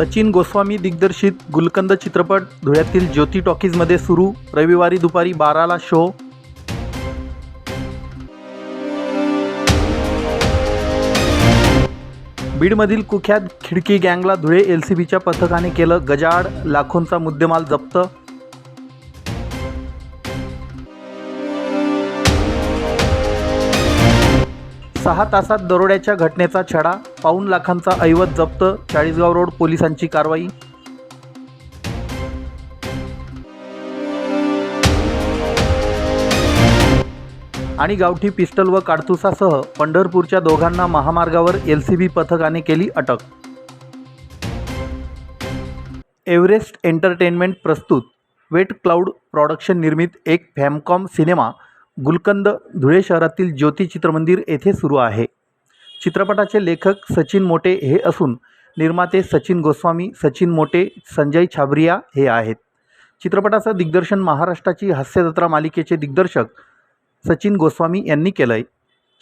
सचिन गोस्वामी दिग्दर्शित गुलकंद चित्रपट धुळ्यातील ज्योती टॉकीजमध्ये सुरू. रविवारी दुपारी बाराला शो. बीडमधील कुख्यात खिडकी गँगला धुळे एल सी बीच्या पथकाने केलं गजाड लाखोंचा मुद्देमाल जप्त सहा तासात दरोड्याच्या घटनेचा छडा पाऊन लाखांचा ऐवज जप्त चाळीसगाव रोड पोलिसांची कारवाई. आणि गावठी पिस्टल व काडतुसासह पंढरपूरच्या दोघांना महामार्गावर एल सी बी पथकाने केली अटक. एव्हरेस्ट एंटरटेनमेंट प्रस्तुत. वेट क्लाउड प्रॉडक्शन निर्मित एक फॅमकॉम सिनेमा गुलकंद धुळे शहरातील ज्योती चित्रमंदिर येथे सुरू आहे. चित्रपटाचे लेखक सचिन मोटे हे असून निर्माते सचिन गोस्वामी सचिन मोटे संजय छाबरिया हे आहेत. चित्रपटाचं दिग्दर्शन महाराष्ट्राची हास्यजत्रा मालिकेचे दिग्दर्शक सचिन गोस्वामी यांनी केलं आहे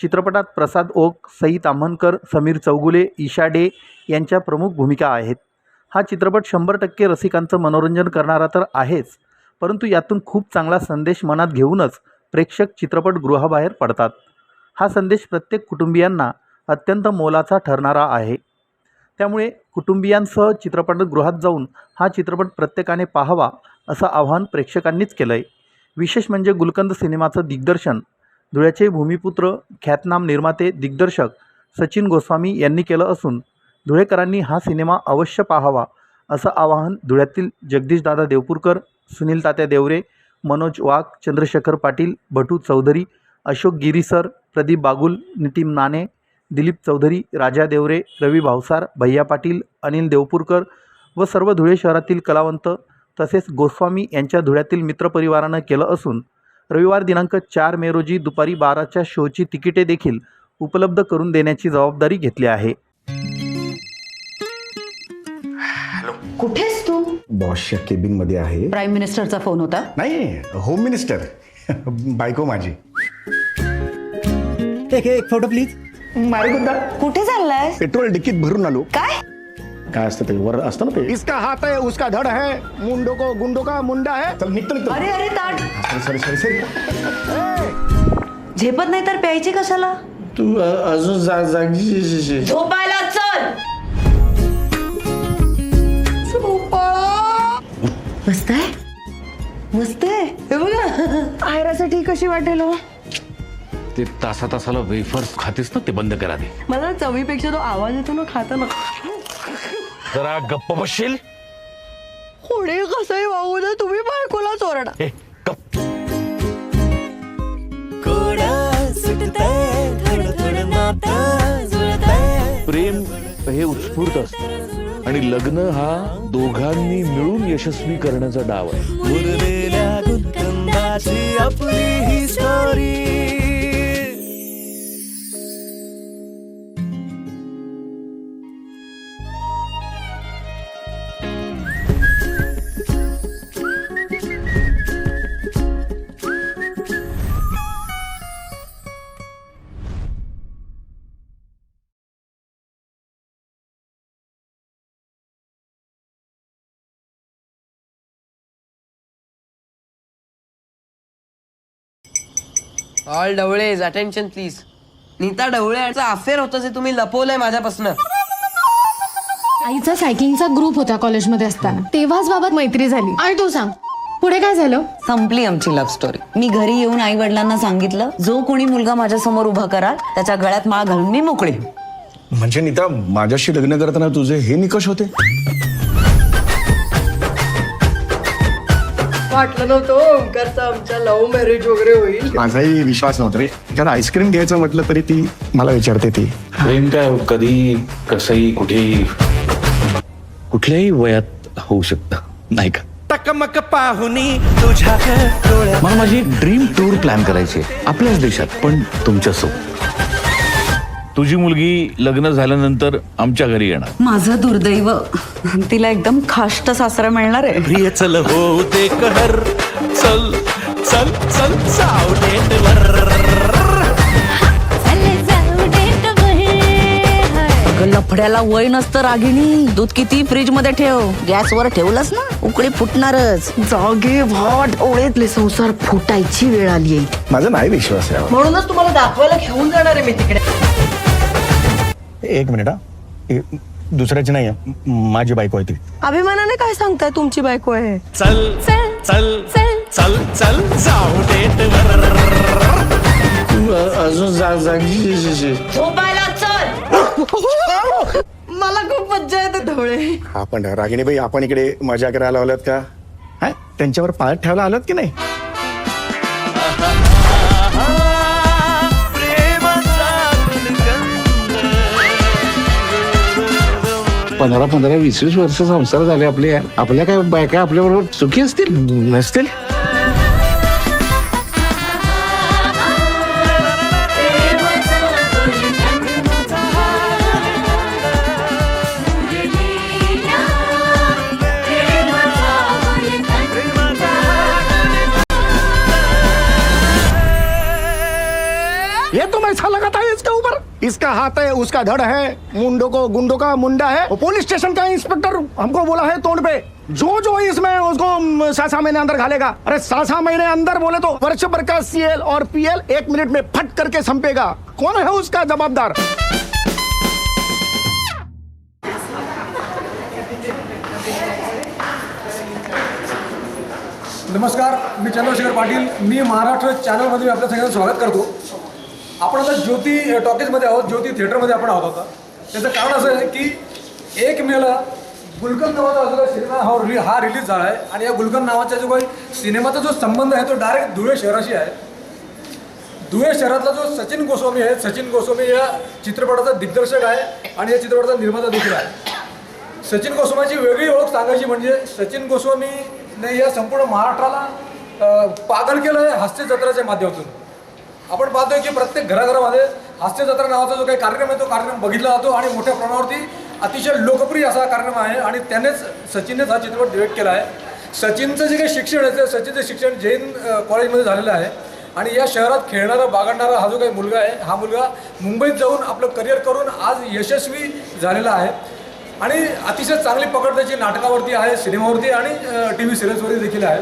चित्रपटात प्रसाद ओक सई ताम्हणकर समीर चौगुले ईशा डे यांच्या प्रमुख भूमिका आहेत. हा चित्रपट शंभर टक्के रसिकांचं मनोरंजन करणारा तर आहेच परंतु यातून खूप चांगला संदेश मनात घेऊनच प्रेक्षक चित्रपटगृहाबाहेर पडतात. हा संदेश प्रत्येक कुटुंबियांना अत्यंत मोलाचा ठरणारा आहे. त्यामुळे कुटुंबियांसह चित्रपटगृहात जाऊन हा चित्रपट प्रत्येकाने पाहावा असं आवाहन प्रेक्षकांनीच केलं आहे विशेष म्हणजे गुलकंद सिनेमाचं दिग्दर्शन. धुळ्याचे भूमिपुत्र ख्यातनाम निर्माते दिग्दर्शक सचिन गोस्वामी यांनी केलं असून धुळेकरांनी हा सिनेमा अवश्य पाहावा असं आवाहन धुळ्यातील जगदीशदादा देवपूरकर सुनील तात्या देवरे मनोज वाघ चंद्रशेखर पाटील भटू चौधरी अशोक गिरीसर प्रदीप बागुल नितीन नाणे दिलीप चौधरी राजा देवरे रवी भावसार भैया पाटील अनिल देवपूरकर व सर्व धुळे शहरातील कलावंत तसेच गोस्वामी यांच्या धुळ्यातील मित्रपरिवारानं केलं असून रविवार दिनांक चार मे रोजी दुपारी बाराच्या शोची तिकिटे देखील उपलब्ध करून देण्याची जबाबदारी घेतली आहे. कुठेस बॉसच्या केबिनमध्ये आहे. प्राईम मिनिस्टरचा फोन होता. नाही होम मिनिस्टर बायको माझी. एक एक फोटो प्लीज मारेगुंडा कुठे चाललाय पेट्रोल डिकीत भरून आलो. काय? काय असतं ते? वर असतं ना ते? इसका हात आहे उसका धड आहे मुंडो को गुंडो का मुंडा आहे चल निघतो निघतो. अरे अरे ताट. सॉरी सॉरी सॉरी झेपत नाही तर प्यायची कशाला? तू अजून जा जागी झोपायला चल. मस्त आहे? मस्त आहे? हे बघा. आयरासाठी कशी वाटेल हो? ते तासा तासाला वेफर्स खातेस ना ते बंद करा दे मला चवीपेक्षा तो आवाज येतो ना खाताना जरा गप्प बसशील? पुढे कसंही वागू दे तुम्ही बायकोला चोरडा. हे गप्प. प्रेम हे उत्स्फूर्त असतं आणि लग्न हा दोघांनी मिळून यशस्वी करण्याचा डाव आहे. All Dhawale's attention please Neeta Dhawale यांचा अफेअर होतं जे तुम्ही लपवलंय माझ्यापासून. आईचा सायकलिंगचा ग्रुप होता कॉलेजमध्ये असताना. तेव्हाच बाबत मैत्री झाली. आणि तू सांग पुढे काय झालं? संपली आमची लव्ह स्टोरी मी घरी येऊन आई वडिलांना सांगितलं जो कोणी मुलगा माझ्यासमोर उभा कराल त्याच्या गळ्यात माळ घालून मी मोकळी. म्हणजे नीता माझ्याशी लग्न करताना तुझे हे निकष होते? वाटलं नव्हतं. ओमकारचं आमच्या लव्ह मॅरेज वगैरे होईल. माझाही विश्वास नव्हता रे. कारण आईस्क्रीम घ्यायचं म्हटलं तरी ती मला विचारते ती. प्रेम काय कधी कसंही कुठेही. कुठल्याही वयात होऊ शकतं. नाही का? टकमक पाहुनी तुझ्या मला माझी ड्रीम टूर प्लॅन करायची आहे. आपल्याच देशात पण तुमच्यासोबत. तुझी मुलगी लग्न झाल्यानंतर आमच्या घरी येणार. माझं दुर्दैव. तिला एकदम खाष्ट सासरा मिळणार आहे. प्रिय चल हो दे कहर. चल चल चल जाऊ डेटवर अगं लफड घोड्याला वय नसतं रागिणी. दूध किती फ्रीजमध्ये ठेव. गॅसवर ठेवलंस ना उकळी फुटणारच. जागे भा ढवळेतले संसार फुटायची वेळ आली आहे. माझा नाही विश्वास म्हणूनच तुम्हाला दाखवायला घेऊन जाणार आहे मी तिकडे. एक मिनिट हा. दुसऱ्याची नाही आहे माझी बायको आहे ती. अभिमानाने काय सांगताय तुमची बायको आहे? चल चल चल चल. जाऊ डेट अजून जाग जागी मला खूप मज्जा येते ढवळे हा पण रागिणीबाई आपण इकडे मजा करायला आलोत का? हा? त्यांच्यावर पाळत ठेवायला आलोत की नाही? पंधरा पंधरा वीस वीस वर्ष संसार झाले आपले. आपल्या काय बायका आपल्याबरोबर सुखी असतील? नसतील. इसके हाथ है, उसका धड़ है, मुंडो को, गुंडो का मुंडा है? पुलिस स्टेशन का इंस्पेक्टर हमको बोला है तोड़ पे। जो जो इसमें उसको सासा महीने अंदर घालेगा। अरे सासा महीने अंदर बोले तो वर्ष भर का सीएल और पीएल एक मिनट में फट करके संपेगा। कौन है उसका जवाबदार? नमस्कार, मी चंद्रशेखर पाटील। मी महाराष्ट्र चॅनलमध्ये मी आपल्या सगळ्यांचं स्वागत करतो. आपण आता ज्योती टॉकीजमध्ये आहोत ज्योती थिएटरमध्ये आपण आहोत आता. त्याचं कारण असं आहे की एक मेला गुलकंद नावाचा जो काही सिनेमा हा रिली हा रिलीज झाला आहे आणि या गुलकंद नावाचा जो काही सिनेमाचा जो संबंध आहे तो डायरेक्ट धुळे शहराशी आहे. धुळे शहरातला जो सचिन गोस्वामी आहे सचिन गोस्वामी या चित्रपटाचा दिग्दर्शक आहे आणि या चित्रपटाचा निर्माता देखील आहे. सचिन गोस्वामीची वेगळी ओळख सांगायची म्हणजे सचिन गोस्वामीने या संपूर्ण महाराष्ट्राला पागल केलं आहे हास्य जत्राच्या माध्यमातून. आपण पाहतोय की प्रत्येक घराघरामध्ये हास्य जत्रा नावाचा जो काही कार्यक्रम आहे तो कार्यक्रम बघितला जातो आणि मोठ्या प्रमाणावरती अतिशय लोकप्रिय असा कार्यक्रम आहे आणि त्यानेच सचिननेच हा चित्रपट डिरेक्ट केला आहे. सचिनचं जे काही शिक्षण आहे ते सचिनचं शिक्षण जैन कॉलेजमध्ये झालेलं आहे आणि या शहरात खेळणारा बागडणारा हा जो काही मुलगा आहे हा मुलगा मुंबईत जाऊन आपलं करिअर करून आज यशस्वी झालेला आहे आणि अतिशय चांगली पकड त्याची नाटकावरती आहे सिनेमावरती आणि टी व्ही सिरियल्सवरती देखील आहे.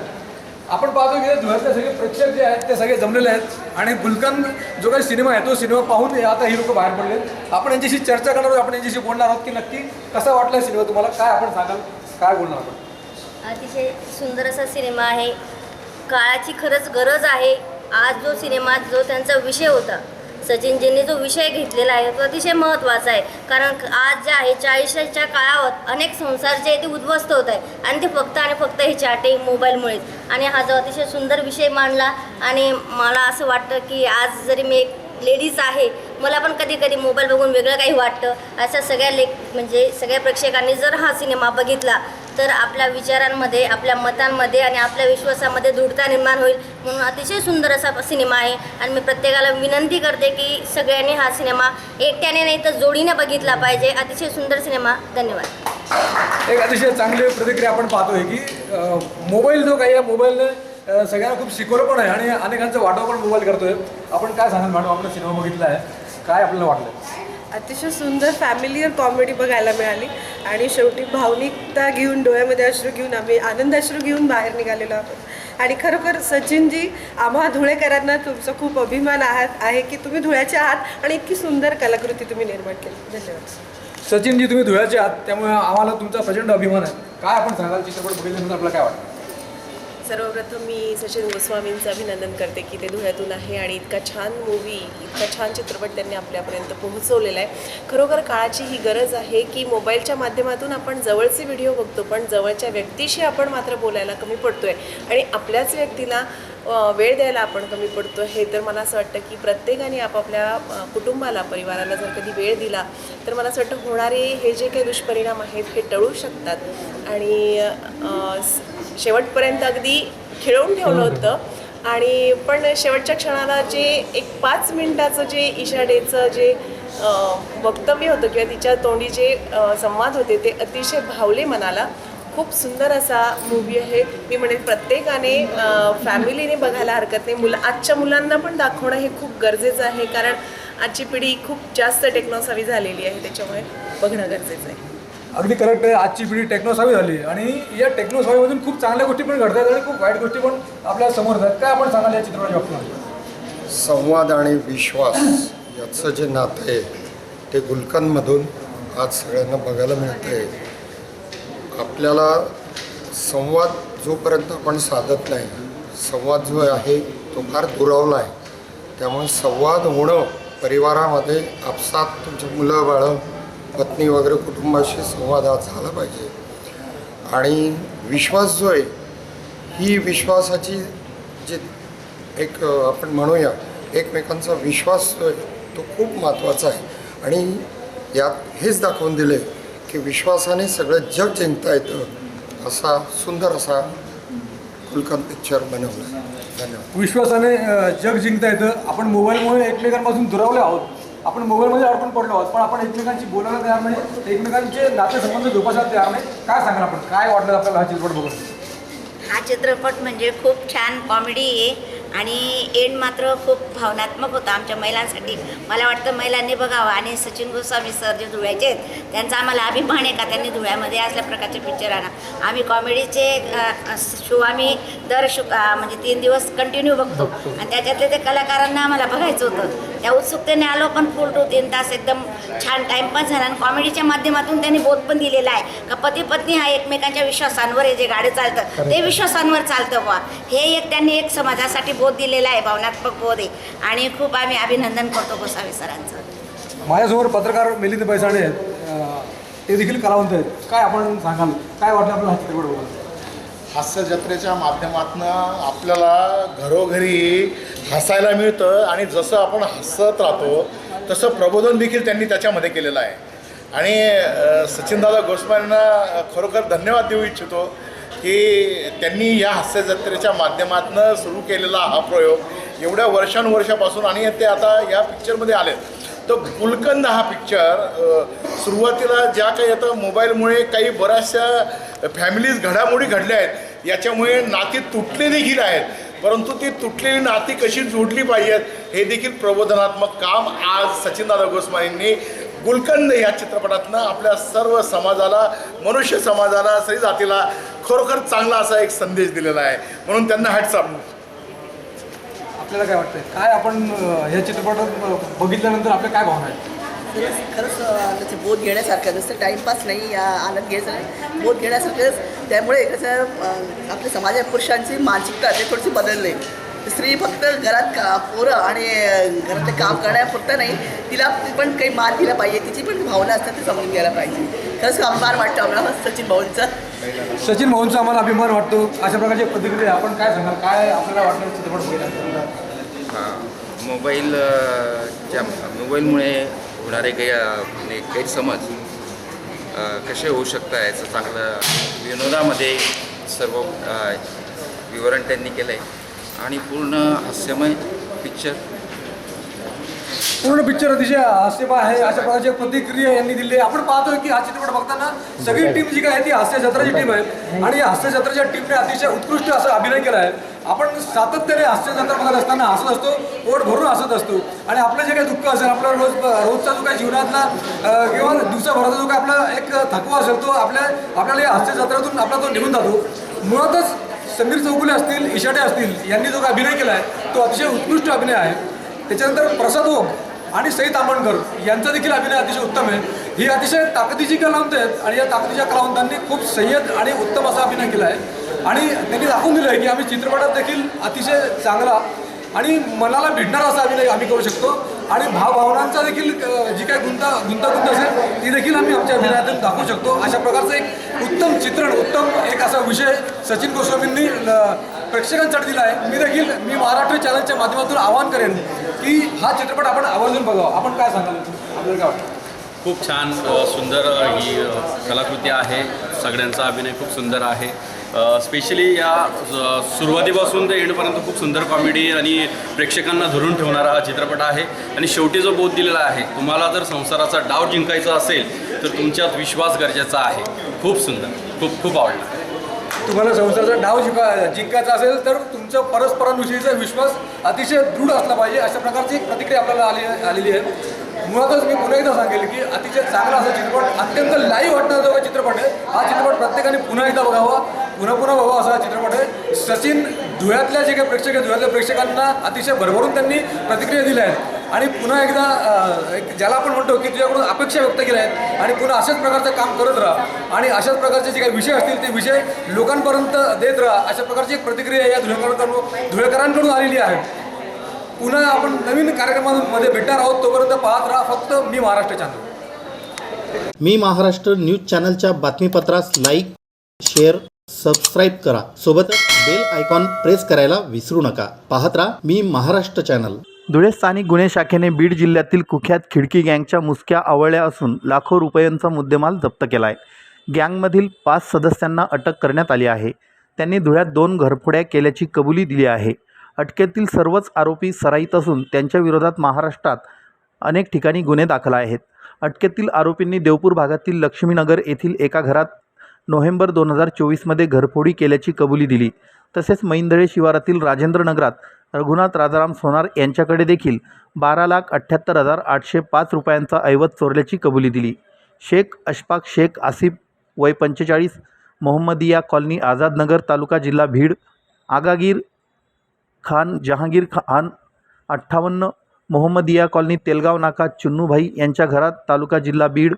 आपण पाहतो की धुळ्यातले सगळे प्रेक्षक जे आहेत ते सगळे जमलेले आहेत. आणि गुलकंद जो काही सिनेमा आहे तो सिनेमा पाहून आता ही लोक बाहेर पडले आपण यांच्याशी चर्चा करणार आहोत आपण यांच्याशी बोलणार आहोत की नक्की कसा वाटला सिनेमा तुम्हाला? काय आपण सांगाल? काय बोलणार आपण? अतिशय सुंदर असा सिनेमा आहे. काळाची खरंच गरज आहे. आज जो सिनेमा जो त्यांचा विषय होता सचिनजींनी जो विषय घेतलेला आहे तो अतिशय महत्त्वाचा आहे. कारण आज जे आहे चाळीसच्या काळावर अनेक संसार जे आहे ते उद्ध्वस्त होत आहे. आणि ते फक्त आणि फक्त हे चॅटिंग मोबाईलमुळेच आणि हा जो अतिशय सुंदर विषय मांडला आणि मला असं वाटतं की आज जरी मी एक लेडीज आहे मला पण कधी कधी मोबाईल बघून वेगळं काही वाटतं. अशा सगळ्या लेख म्हणजे सगळ्या प्रेक्षकांनी जर हा सिनेमा बघितला तर आपल्या विचारांमध्ये आपल्या मतांमध्ये आणि आपल्या विश्वासामध्ये दृढता निर्माण होईल म्हणून अतिशय सुंदर असा सिनेमा आहे. आणि मी प्रत्येकाला विनंती करते की सगळ्यांनी हा सिनेमा एकट्याने नाही तर जोडीने बघितला पाहिजे. अतिशय सुंदर सिनेमा. धन्यवाद. एक अतिशय चांगली प्रतिक्रिया आपण पाहतोय की मोबाईल जो काही आहे मोबाईलने सगळ्यांना खूप शिकवलं पण आहे आणि अनेकांचं वाटव पण मोबाईल करतोय. आपण काय सांगाल मॅडम? आपण सिनेमा बघितला आहे. काय आपल्याला वाटलं? अतिशय सुंदर फॅमिलीयर कॉमेडी बघायला मिळाली. आणि शेवटी भावनिकता घेऊन डोळ्यामध्ये अश्रू घेऊन आम्ही आनंदाश्रू घेऊन बाहेर निघालेलो आहोत. आणि खरोखर सचिनजी आम्हा धुळेकरांना तुमचा खूप अभिमान आहात आहे की तुम्ही धुळ्याचे आहात आणि इतकी सुंदर कलाकृती तुम्ही निर्माण केली. धन्यवाद. सचिनजी तुम्ही धुळ्याचे आहात त्यामुळे आम्हाला तुमचा प्रचंड अभिमान आहे. काय आपण सांगाल? चित्रपट बघितल्यानंतर आपल्याला काय वाटतं? सर्वप्रथम मी सचिन गोस्वामींचं अभिनंदन करते की ते धुळ्यातून आहे आणि इतका छान मूवी इतका छान चित्रपट त्यांनी आपल्यापर्यंत पोहोचवलेला आहे. खरोखर काळाची ही गरज आहे की मोबाईलच्या माध्यमातून आपण जवळचे व्हिडिओ बघतो पण जवळच्या व्यक्तीशी आपण मात्र बोलायला कमी पडतोय. आणि आपल्याच व्यक्तीला वेळ द्यायला आपण कमी पडतो हे तर मला असं वाटतं की प्रत्येकाने आपापल्या कुटुंबाला परिवाराला जर कधी वेळ दिला तर मला असं वाटतं होणारे हे जे काही दुष्परिणाम आहेत हे टळू शकतात. आणि शेवटपर्यंत अगदी खेळवून ठेवलं होतं. आणि पण शेवटच्या क्षणाला जे एक पाच मिनिटाचं जे इशाडेचं जे अ, वक्तव्य होतं किंवा तिच्या तोंडी जे संवाद होते ते अतिशय भावले मनाला. खूप सुंदर असा मूवी आहे. मी म्हणेन प्रत्येकाने फॅमिलीने बघायला हरकत नाही. मुलं आजच्या मुलांना पण दाखवणं हे खूप गरजेचं आहे. कारण आजची पिढी खूप जास्त टेक्नॉसॉवी झालेली आहे. त्याच्यामुळे बघणं गरजेचं आहे. अगदी करेक्ट आहे. आजची पिढी टेक्नोसॉवी झाली. आणि या टेक्नोसॉवीमधून खूप चांगल्या गोष्टी पण घडतात आणि खूप वाईट गोष्टी पण आपल्यासमोर जातात काय आपण सांगाल या चित्रपटाच्या बाबतीत संवाद आणि विश्वास याचं जे नातं आहे ते गुलकनमधून आज सगळ्यांना बघायला मिळतं आहे आपल्याला संवाद जोपर्यंत आपण साधत नाही संवाद जो आहे तो फार दुरावला आहे. त्यामुळे संवाद होणं परिवारामध्ये आपसात तुमची मुलं बाळं पत्नी वगैरे कुटुंबाशी संवाद हा झाला पाहिजे. आणि विश्वास जो आहे ही विश्वासाची जी एक आपण म्हणूया एकमेकांचा विश्वास जो आहे तो खूप महत्त्वाचा आहे. आणि यात हेच दाखवून दिले की विश्वासाने सगळं जग जिंकता येतं असा सुंदर असा कुलकंद पिक्चर बनवला. आहे धन्यवाद. विश्वासाने जग जिंकता येतं. आपण मोबाईलमुळे एकमेकांपासून दुरावले आहोत. आपण मोबाईलमध्ये अडकून पडलो आहोत पण आपण एकमेकांशी बोलायला तयार नाही एकमेकांचे नातेसंबंध जोपासायला तयार नाही. काय सांगाल आपण? काय वाटलं आपल्याला हा चित्रपट बघून? हा चित्रपट म्हणजे खूप छान कॉमेडी आहे. आणि एंड मात्र खूप भावनात्मक होता आमच्या महिलांसाठी. मला वाटतं महिलांनी बघावं आणि सचिन गोस्वामी सर जे धुळ्याचे आहेत त्यांचा आम्हाला अभिमान आहे का त्यांनी धुळ्यामध्ये असल्या प्रकारचे पिक्चर आणा. आम्ही कॉमेडीचे शो आम्ही दर शु म्हणजे तीन दिवस कंटिन्यू बघतो. आणि त्याच्यातले ते कलाकारांना आम्हाला बघायचं होतं. त्या उत्सुकतेने आलो पण फुल टू तीन तास एकदम छान टाईमपास झाला. आणि कॉमेडीच्या माध्यमातून त्यांनी बोध पण दिलेला आहे का पती पत्नी हा एकमेकांच्या विश्वासांवर आहे जे गाडी चालतं ते विश्वासांवर चालतं बुवा. हे एक त्यांनी एक समाजासाठी बोध दिलेला आहे भावनात्मक बोध आहे. आणि खूप आम्ही अभिनंदन करतो गोसावी सरांचं. माझ्यासमोर पत्रकार मिलिंद पैसाणे आहेत. ते देखील कलावंत आहेत. काय आपण सांगाल? काय वाटलं आपल्याला हा चित्रपट बघून? हास्य जत्रेच्या माध्यमातून आपल्याला घरोघरी हसायला मिळतं आणि जसं आपण हसत राहतो तसं प्रबोधन देखील त्यांनी त्याच्यामध्ये केलेलं आहे. आणि सचिनदादा गोस्वामींना खरोखर धन्यवाद देऊ इच्छितो. की त्यांनी या हास्य जत्रेच्या माध्यमातून सुरू केलेला हा प्रयोग एवढ्या वर्षानुवर्षापासून आणि ते आता या पिक्चरमध्ये आले तर गुलकंद हा पिक्चर सुरुवातीला ज्या काही आता मोबाईलमुळे काही बऱ्याचशा फॅमिलीज घडामोडी घडल्या आहेत याच्यामुळे नाती तुटले देखील आहेत. परंतु ती तुटलेली नाती कशी जोडली पाहिजेत हे देखील प्रबोधनात्मक काम आज सचिनदादा गोस्वामींनी गुलकंद या चित्रपटातनं आपल्या सर्व समाजाला मनुष्य समाजाला स्त्री जातीला खरोखर चांगला असा एक संदेश दिलेला आहे. म्हणून त्यांना हॅट्सअप आपल्याला काय वाटतंय? काय आपण ह्या चित्रपटात बघितल्यानंतर आपल्या काय भावना आहेत? खरंच खरंच त्याचे बोध घेण्यासारखं नुसतं टाईमपास नाही या आनंद घ्यायचा नाही. बोध घेण्यासारखंच त्यामुळे कसं आपल्या समाजात पुरुषांची मानसिकता ते थोडीशी बदलली स्त्री फक्त घरात का पोरं आणि घरातले काम करण्यापुरतं नाही तिला पण काही मान दिला पाहिजे तिची पण भावना असतात ते समजून घ्यायला पाहिजे. खरंच अभिमान वाटतं आम्हाला सचिन भाऊंचा. सचिन भाऊंचा आम्हाला अभिमान वाटतो. अशा प्रकारची प्रतिक्रिया आपण काय सांगाल? काय आपल्याला वाटलं चित्रपट हां मोबाईल अ, च्या मोबाईलमुळे होणारे काही म्हणजे गैरसमज कसे होऊ शकतात याचं चांगलं विनोदामध्ये सर्व विवरण त्यांनी केलं आहे आणि पूर्ण हास्यमय पिक्चर पूर्ण पिक्चर अतिशय हास्यमय आहे. अशा प्रकारची प्रतिक्रिया यांनी दिली आहे. आपण पाहतोय की हा चित्रपट बघताना सगळी टीम जी काय आहे ती हास्य जत्राची टीम आहे. आणि हास्य जत्राच्या टीमने अतिशय उत्कृष्ट असा अभिनय केला आहे. आपण सातत्याने हास्य जत्रा बघत असताना हसत असतो पोट भरून हसत असतो. आणि आपलं जे काही दुःख असेल आपला रोज रोजचा जो काही जीवनातला किंवा दिवसाभराचा जो काही आपला एक थकवा असेल तो आपल्या आपल्याला या हास्य जत्रातून आपला तो निघून जातो. मुळातच समीर चौगुले असतील इशाटे असतील यांनी जो अभिनय केला आहे तो अतिशय उत्कृष्ट अभिनय आहे. त्याच्यानंतर प्रसाद ओक आणि सई तामणकर यांचा देखील अभिनय अतिशय उत्तम आहे. ही अतिशय ताकदीची कलावंत आहेत आणि या ताकदीच्या कलावंतांनी खूप संयत आणि उत्तम असा अभिनय केला आहे आणि त्यांनी दाखवून दिलं आहे की आम्ही चित्रपटात देखील अतिशय चांगला आणि मनाला भिडणारा असा अभिनय आम्ही करू शकतो. आणि भावभावनांचा देखील जी काय गुंता गुंतागुंत असेल ती देखील आम्ही आमच्या अभिनयातून दाखवू शकतो. अशा प्रकारचं एक उत्तम चित्रण उत्तम एक असा विषय सचिन गोस्वामींनी प्रेक्षकांसाठी दिला आहे. मी देखील मी महाराष्ट्र चॅनलच्या माध्यमातून आवाहन करेन की हा चित्रपट आपण आवर्जून बघावा. आपण काय सांगाल आपल्याला काय वाटतं? खूप छान सुंदर ही कलाकृती आहे. सगळ्यांचा अभिनय खूप सुंदर आहे. स्पेशली या सुरुवातीपासून ते एंडपर्यंत खूप सुंदर कॉमेडी आणि प्रेक्षकांना धरून ठेवणारा हा चित्रपट आहे. आणि शेवटी जो बोध दिलेला आहे तुम्हाला जर संसाराचा डाव जिंकायचा असेल तर तुमच्यात विश्वास गरजेचा आहे. खूप सुंदर. खूप खूप आवडला. तुम्हाला संसाराचा डाव जिंका जिंकायचा असेल तर तुमचा परस्परांविषयीचा विश्वास अतिशय दृढ असला पाहिजे अशा प्रकारची एक प्रतिक्रिया आपल्याला आली आलेली आहे. मुळातच मी पुन्हा एकदा सांगेल की अतिशय चांगला असा चित्रपट अत्यंत लाईव्ह वाटणारा जो चित्रपट आहे हा चित्रपट प्रत्येकाने पुन्हा एकदा बघावा. पुन्हा पुन्हा बघावा असा चित्रपट आहे. सचिन धुळ्यातल्या जे काही प्रेक्षक आहेत धुळ्यातल्या प्रेक्षकांना अतिशय भरभरून त्यांनी प्रतिक्रिया दिल्या आहेत. आणि पुन्हा एकदा एक ज्याला आपण म्हणतो की तुझ्याकडून अपेक्षा व्यक्त केल्या आहेत आणि पुन्हा अशाच प्रकारचं काम करत राहा. आणि अशाच प्रकारचे जे काही विषय असतील ते विषय लोकांपर्यंत देत राहा. अशा प्रकारची एक प्रतिक्रिया या धुळेकरांकडून धुळेकरांकडून आलेली आहे. पुन्हा आपण नवीन कार्यक्रमांमध्ये भेटणार आहोत. तोपर्यंत पाहत राहा फक्त मी महाराष्ट्र चॅनल. मी महाराष्ट्र न्यूज चॅनलच्या बातमीपत्रास लाईक शेअर सबस्क्राईब करा. सोबतच बेल आयकॉन प्रेस करायला विसरू नका. पाहत राहा मी महाराष्ट्र चॅनल धुळे स्थानिक गुन्हे शाखेने बीड जिल्ह्यातील कुख्यात खिडकी गँगच्या मुसक्या आवळल्या असून लाखो रुपयांचा मुद्देमाल जप्त केला आहे गँगमधील पाच सदस्यांना अटक करण्यात आली आहे. त्यांनी धुळ्यात दोन घरफोड्या केल्याची कबुली दिली आहे. अटकेतील सर्वच आरोपी सराईत असून त्यांच्या विरोधात महाराष्ट्रात अनेक ठिकाणी गुन्हे दाखल आहेत. अटकेतील आरोपींनी देवपूर भागातील लक्ष्मीनगर येथील एका घरात नोव्हेंबर दोन हजार चोवीसमध्ये घरफोडी केल्याची कबुली दिली. तसेच मैंदळे शिवारातील राजेंद्र नगरात रघुनाथ राजाराम सोनार यांच्याकडे देखील बारा लाख अठ्ठ्याहत्तर हजार आठशे पाच रुपयांचा ऐवज चोरल्याची कबुली दिली. शेख अशफाक शेख आसिफ वय पंचेचाळीस मोहम्मदिया कॉलनी आझादनगर तालुका जिल्हा भीड आगागीर खान जहांगीर खान अठ्ठावन्न मोहम्मदिया कॉलनी तेलगाव नाका चुन्नूभाई यांच्या घरात तालुका जिल्हा बीड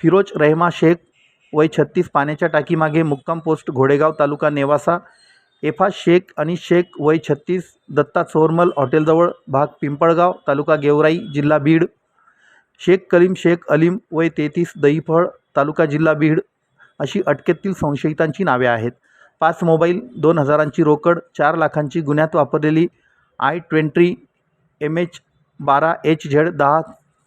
फिरोज रहमा शेख वय छत्तीस पाण्याच्या टाकीमागे मुक्काम पोस्ट घोडेगाव तालुका नेवासा. एफा शेख आणि शेख वय छत्तीस दत्ता चोरमल हॉटेलजवळ भाग पिंपळगाव तालुका गेवराई जिल्हा बीड. शेख कलीम शेख अलीम वय तेहतीस दहीफळ तालुका जिल्हा बीड. अशी अटकेतील संशयितांची नावे आहेत. पाच मोबाईल दोन हजारांची रोकड चार लाखांची गुन्ह्यात वापरलेली आय ट्वेंटी एम एच बारा एच झेड दहा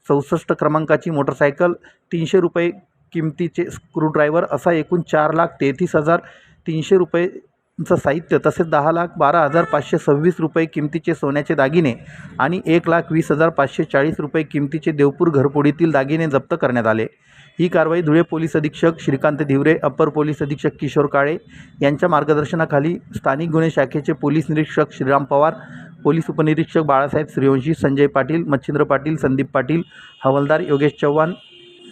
चौसष्ट क्रमांकाची मोटरसायकल तीनशे रुपये किमतीचे स्क्रूड्रायव्हर असा एकूण चार लाख तेहतीस हजार तीनशे रुपयेचं साहित्य तसेच दहा लाख बारा हजार पाचशे सव्वीस रुपये किमतीचे सोन्याचे दागिने आणि एक लाख वीस हजार पाचशे चाळीस रुपये किमतीचे देवपूर घरपोडीतील दागिने जप्त करण्यात आले. ही कारवाई धुळे पोलीस अधीक्षक श्रीकांत धिवरे अप्पर पोलीस अधीक्षक किशोर काळे यांच्या मार्गदर्शनाखाली स्थानिक गुन्हे शाखेचे पोलीस निरीक्षक श्रीराम पवार पोलीस उपनिरीक्षक बाळासाहेब सूर्यवंशी संजय पाटील मच्छिंद्र पाटील संदीप पाटील हवालदार योगेश चव्हाण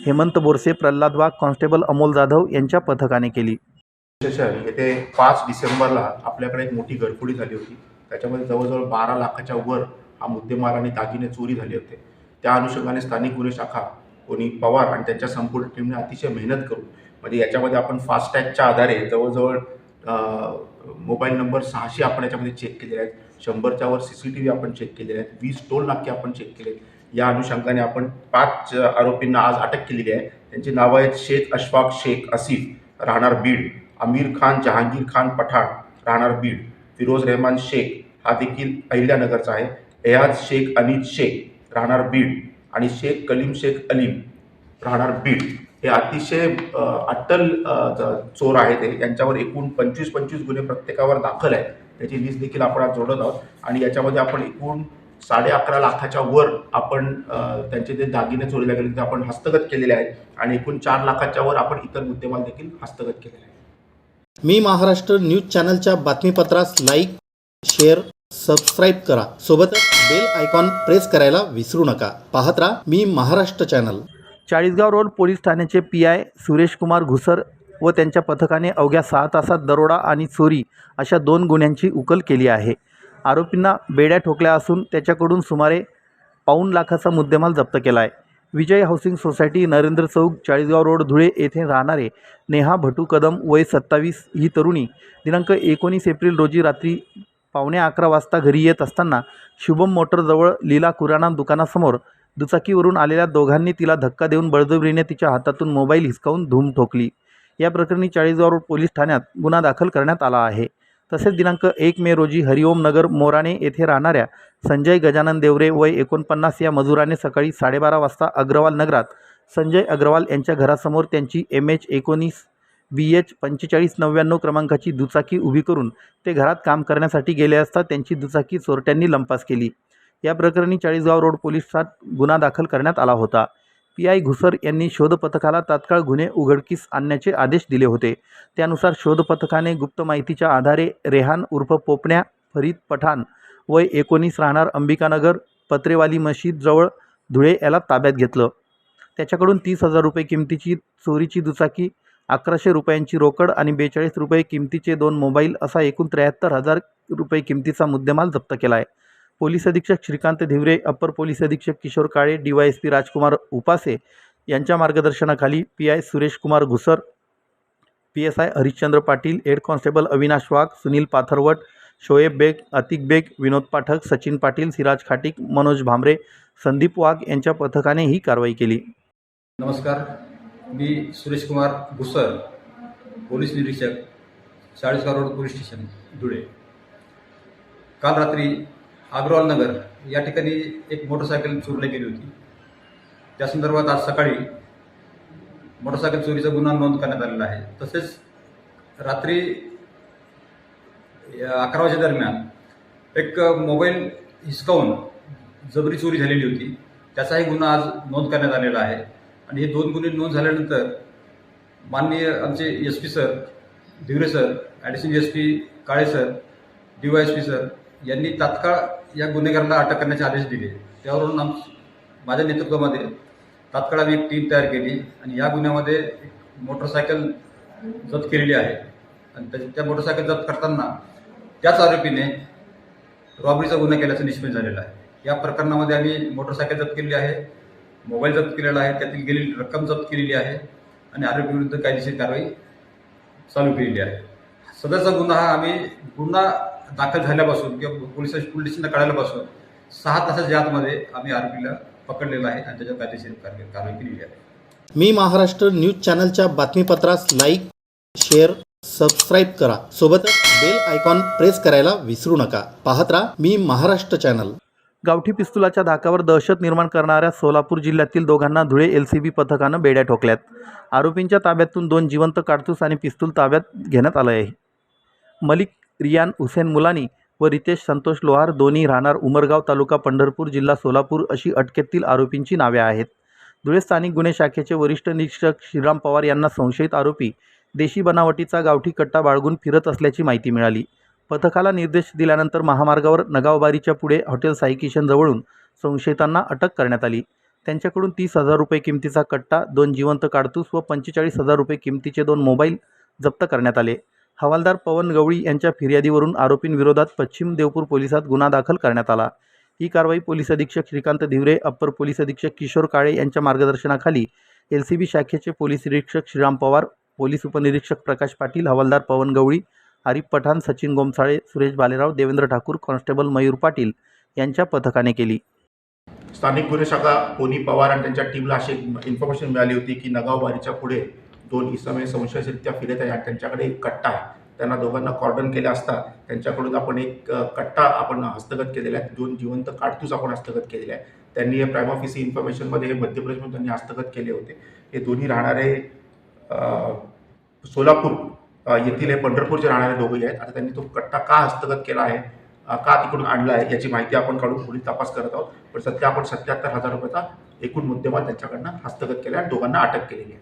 हेमंत बोरसे प्रल्हाद वाघ कॉन्स्टेबल अमोल जाधव यांच्या पथकाने केली. स्टेशन येथे पाच डिसेंबरला आपल्याकडे एक मोठी गडफुडी झाली होती. त्याच्यामध्ये जवळजवळ बारा लाखाच्या वर हा मुद्देमाल आणि दागिने चोरी झाले होते. त्या अनुषंगाने स्थानिक गुन्हे शाखा कोणी पवार आणि त्यांच्या संपूर्ण टीमने अतिशय मेहनत करून म्हणजे याच्यामध्ये आपण फास्टॅगच्या आधारे जवळजवळ मोबाईल नंबर सहाशे आपण याच्यामध्ये चेक केलेले आहेत. शंभरच्या वर सी सी टी व्ही आपण चेक केलेले आहेत. वीस टोल नाके आपण चेक केले आहेत या अनुषंगाने आपण पाच आरोपींना आज अटक केलेली आहे. त्यांची नावं आहेत शेख अशफाक शेख असिफ राहणार बीड. अमीर खान जहांगीर खान पठाण राहणार बीड. फिरोज रहमान शेख हा देखील अहिल्यानगरचा आहे. एयाज शेख अनिज शेख राहणार बीड. आणि शेख कलीम शेख अलीम राहणार बीड. हे अतिशय अट्टल चोर आहेत हे. यांच्यावर एकूण पंचवीस पंचवीस गुन्हे प्रत्येकावर दाखल आहेत. त्याची लिस्ट देखील आपण आज जोडत आहोत. आणि याच्यामध्ये आपण एकूण साडे अकरा लाखाच्या वर आपण त्यांचे जे दागिने चोरीला गेले ते आपण हस्तगत केलेले आहेत आणि एकूण चार लाखाच्या वर आपण इतर मुद्देमाल देखील हस्तगत केलेले आहे मी महाराष्ट्र न्यूज चॅनलच्या बातमीपत्रास लाईक शेअर सबस्क्राईब करा. सोबतच बेल आयकॉन प्रेस करायला विसरू नका. पाहत राहा मी Maharashtra channel. Chalisgaon road police ठाण्याचे पी आय सुरेश कुमार घुसर व त्यांच्या पथकाने अवघ्या सहा तासात दरोडा आणि चोरी अशा दोन गुन्ह्यांची उकल केली आहे. आरोपींना बेड्या ठोकल्या असून त्याच्याकडून सुमारे पाऊण लाखाचा मुद्देमाल जप्त केला आहे Vijay housing society Narendra chowk Chalisgaon road Dhule येथे राहणारे नेहा भटू कदम वय सत्तावीस ही तरुणी दिनांक एकोणीस एप्रिल रोजी रात्री पावणे अकरा वाजता घरी येत असताना शुभम मोटरजवळ लीला कुराणा दुकानासमोर दुचाकीवरून आलेल्या दोघांनी तिला धक्का देऊन बळजबरीने तिच्या हातातून मोबाईल हिसकावून धूम ठोकली. या प्रकरणी चाळीसगाव रोड पोलीस ठाण्यात गुन्हा दाखल करण्यात आला आहे. तसेच दिनांक एक मे रोजी हरिओम नगर मोराणे येथे राहणाऱ्या संजय गजानन देवरे वय एकोणपन्नास या मजुराने सकाळी साडेबारा वाजता अग्रवाल नगरात संजय अग्रवाल यांच्या घरासमोर त्यांची एम एच एकोणीस बी एच पंचेचाळीस नव्याण्णव क्रमांकाची दुचाकी उभी करून ते घरात काम करण्यासाठी गेले असता त्यांची दुचाकी चोरट्यांनी लंपास केली. या प्रकरणी चाळीसगाव रोड पोलिसात गुन्हा दाखल करण्यात आला होता. पी आय घुसर यांनी शोधपथकाला तात्काळ गुन्हे उघडकीस आणण्याचे आदेश दिले होते. त्यानुसार शोधपथकाने गुप्त माहितीच्या आधारे रेहान उर्फ पोपण्या फरीद पठाण वय एकोणीस राहणार अंबिकानगर पत्रेवाली मशीदजवळ धुळे याला ताब्यात घेतलं. त्याच्याकडून तीस हजार रुपये किमतीची चोरीची दुचाकी अकराशे रुपयांची रोकड आणि बेचाळीस रुपये किमतीचे दोन मोबाईल असा एकूण त्र्याहत्तर हजार रुपये किमतीचा मुद्देमाल जप्त केला आहे पोलीस अधीक्षक श्रीकांत धिवरे अप्पर पोलीस अधीक्षक Kishor Kale D Y P Rajkumar Upase यांच्या मार्गदर्शनाखाली P I Suresh Kumar Ghusar P S I Harishchandra Patil head constable Avinash Wagh Sunil Pathrawat Shoeb Baig Atik Baig Vinod Pathak Sachin Patil Siraj Khatik Manoj Bhambare Sandeep Wagh यांच्या पथकाने ही कारवाई केली. नमस्कार. मी Suresh Kumar Ghusar police निरीक्षक Chalisgaon road police station Dhule. काल रात्री अग्रवाल नगर या ठिकाणी एक मोटरसायकल चोरली गेली होती. त्या संदर्भात आज सकाळी मोटरसायकल चोरीचा गुन्हा नोंद करण्यात आलेला आहे. तसेच रात्री अकरा वाजे दरम्यान एक मोबाईल हिसकावून जबरी चोरी झालेली होती. त्याचाही गुन्हा आज नोंद करण्यात आलेला आहे. आणि हे दोन गुन्हे नोंद झाल्यानंतर माननीय आमचे S P sir Dhiware sir additional S P Kale sir D Y S P sir यांनी तात्काळ या गुन्हेगाराला अटक करण्याचे आदेश दिले. त्यावरून आम माझ्या नेतृत्वामध्ये तात्काळ आम्ही एक टीम तयार केली आणि या गुन्ह्यामध्ये एक मोटरसायकल जप्त केलेली आहे. आणि त्या त्या मोटरसायकल जप्त करताना त्याच आरोपीने रॉबरीचा गुन्हा केल्याचं निष्पन्न झालेलं आहे. या प्रकरणामध्ये आम्ही मोटरसायकल जप्त केलेली आहे मोबाईल जप्त केलेला आहे त्यातील गेलेली रक्कम जप्त केलेली आहे आणि आरोपीविरुद्ध कायदेशीर कारवाई चालू केलेली आहे. सदरचा गुन्हा हा आम्ही गुन्हा दाखल झाल्यापासून किंवा पोलीस पोलीस स्टेशनला कळाल्यापासून सहा तासाच्या आतमध्ये आम्ही आरोपीला पकडलेला आहे आणि त्याच्यावर कायदेशीर कारवाई कारवाई केलेली आहे. मी महाराष्ट्र न्यूज चॅनलच्या बातमीपत्रास लाईक शेअर सबस्क्राईब करा. सोबतच बेल आयकॉन प्रेस करायला विसरू नका. पाहत राहा मी महाराष्ट्र चॅनल. गावठी पिस्तुलाच्या धाकावर दहशत निर्माण करणाऱ्या सोलापूर जिल्ह्यातील दोघांना धुळे एल सी बी पथकानं बेड्या ठोकल्यात. आरोपींच्या ताब्यातून दोन जिवंत काडतूस आणि पिस्तूल ताब्यात घेण्यात आलं आहे मलिक रियान हुसेन मुलानी व रितेश संतोष लोहार दोन्ही राहणार उमरगाव तालुका पंढरपूर जिल्हा सोलापूर अशी अटकेतील आरोपींची नावे आहेत. धुळे स्थानिक गुन्हे शाखेचे वरिष्ठ निरीक्षक श्रीराम पवार यांना संशयित आरोपी देशी बनावटीचा गावठी कट्टा बाळगून फिरत असल्याची माहिती मिळाली. पथकाला निर्देश दिल्यानंतर महामार्गावर नगावबारीच्या पुढे हॉटेल साई किशनजवळून संशयितांना अटक करण्यात आली. त्यांच्याकडून तीस हजार रुपये किमतीचा कट्टा दोन जिवंत काडतूस व पंचेचाळीस हजार रुपये किमतीचे दोन मोबाईल जप्त करण्यात आले. हवालदार पवन गवळी यांच्या फिर्यादीवरून आरोपींविरोधात पश्चिम देवपूर पोलिसात गुन्हा दाखल करण्यात आला. ही कारवाई पोलीस अधीक्षक श्रीकांत धिवरे अप्पर पोलीस अधीक्षक किशोर काळे यांच्या मार्गदर्शनाखाली एल सी बी शाखेचे पोलीस निरीक्षक श्रीराम पवार पोलीस उपनिरीक्षक प्रकाश पाटील हवालदार पवन गवळी आरिफ पठाण सचिन गोमसाळे सुरेश बालेराव देवेंद्र ठाकूर कॉन्स्टेबल मयूर पाटील यांच्या पथकाने केली. स्थानिक गुन्हे शाखा पोनी पवार आणि त्यांच्या टीमला अशी इन्फॉर्मेशन मिळाली होती की नगावबारीच्या पुढे दोन इसम संशयरित्या फिरत आहे आणि त्यांच्याकडे एक कट्टा आहे. त्यांना दोघांना कॉर्डन केले असता त्यांच्याकडून आपण एक कट्टा आपण हस्तगत केलेला आहे. दोन जिवंत काडतूस आपण हस्तगत केलेला आहे. त्यांनी हे प्राईम ऑफिसी इन्फॉर्मेशनमध्ये हे मध्य प्रदेशमध्ये त्यांनी हस्तगत केले होते. हे दोन्ही राहणारे सोलापूर येथील हे पंढरपूरचे राहणारे दोघेही आहेत. आता त्यांनी तो कट्टा का हस्तगत केला आहे का तिकडून आणला आहे याची माहिती आपण काढून पुढील तपास करत आहोत. पण सध्या आपण सत्याहत्तर हजार रुपयाचा एकूण मुद्देमाल त्यांच्याकडनं हस्तगत केला आणि दोघांना अटक केलेली आहे.